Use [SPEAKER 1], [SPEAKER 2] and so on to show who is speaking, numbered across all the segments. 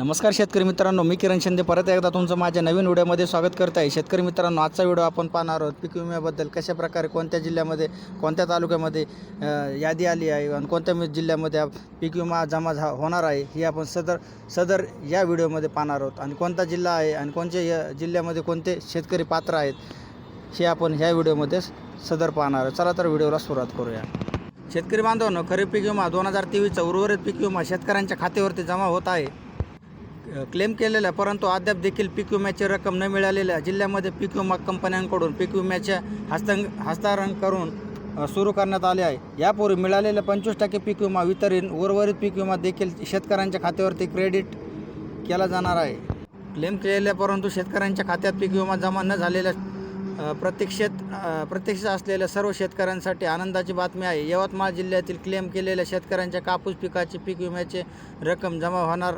[SPEAKER 1] नमस्कार शेतकरी मित्रांनो मी किरण शिंदे. परत एकदा तुमचं माझ्या नवीन व्हिडिओमध्ये स्वागत करत आहे शेतकरी मित्रांनो आजचा व्हिडिओ आपण पाहणार आहोत. पीक विम्याबद्दल कशा प्रकारे कोणत्या जिल्ह्यामध्ये कोणत्या तालुक्यामध्ये यादी आली आहे आणि कोणत्या जिल्ह्यामध्ये पीक विमा जमा झा होणार आहे ही आपण सदर सदर या व्हिडिओमध्ये पाहणार आहोत. आणि कोणता जिल्हा आहे आणि कोणत्या या जिल्ह्यामध्ये कोणते शेतकरी पात्र आहेत हे आपण ह्या व्हिडिओमध्ये सदर पाहणार आहोत. चला तर व्हिडिओला सुरुवात करूया. शेतकरी बांधवांनो खरीप पीक विमा दोन हजार तेवीसचा उर्वरित पीक विमा शेतकऱ्यांच्या खात्यावरती जमा होत आहे. क्लेम केलेल्या परंतु अद्याप देखील पीक विम्याची रक्कम न मिळालेल्या जिल्ह्यामध्ये पीक विमा कंपन्यांकडून पीक विम्याचे हस्तां हस्तांतरण करून सुरू करण्यात आले आहे. यापूर्वी मिळालेल्या पंचवीस टक्के पीक विमा वितरण उर्वरित पीक विमा देखील शेतकऱ्यांच्या खात्यावरती क्रेडिट केला जाणार आहे. क्लेम केलेल्या परंतु शेतकऱ्यांच्या खात्यात पीक विमा जमा न झालेल्या अ, प्रतीक्षेत अ, असलेल्या सर्व शेतकऱ्यांसाठी आनंदाची बातमी आहे. यवतमाळ जिल्ह्यातील क्लेम केलेल्या शेतकऱ्यांच्या कापूस पिकाचे पीक विम्याचे रक्कम जमा होणार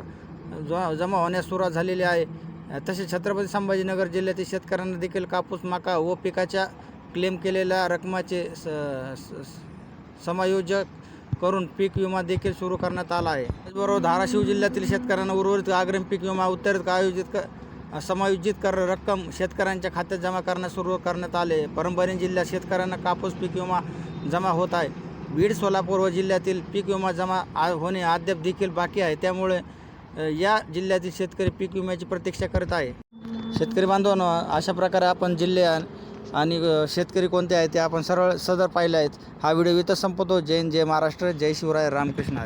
[SPEAKER 1] ज- जमा होण्यास सुरुवात झालेली आहे. तसेच छत्रपती संभाजीनगर जिल्ह्यातील शेतकऱ्यांना देखील कापूस मका व पिकाच्या क्लेम केलेल्या रकमाचे स स- स- समायोजक करून पीक विमा देखील सुरू करण्यात आला आहे. त्याचबरोबर धाराशिव जिल्ह्यातील शेतकऱ्यांना उर्वरित अग्रिम पीक विमा उत्तरित आयोजित क समायोजित कर रक्कम शेतकऱ्यांच्या खात्यात जमा करण्यास सुरू करण्यात आले. परभणी जिल्ह्यात शेतकऱ्यांना कापूस पीक विमा जमा होत आहे. बीड सोलापूर व जिल्ह्यातील पीक विमा जमा आ होणे अद्याप देखील बाकी आहे. त्यामुळे या जिल्ह्यातील शेतकरी पीक विम्याची प्रतीक्षा करत आहे. शेतकरी बांधवांनो अशा प्रकारे आपण जिल्हे आणि- शेतकरी कोणते आहेत ते आपण सरळ सदर पाहिले आहेत. हा व्हिडिओ इथं संपतो जय जय महाराष्ट्र जय शिवराय रामकृष्ण.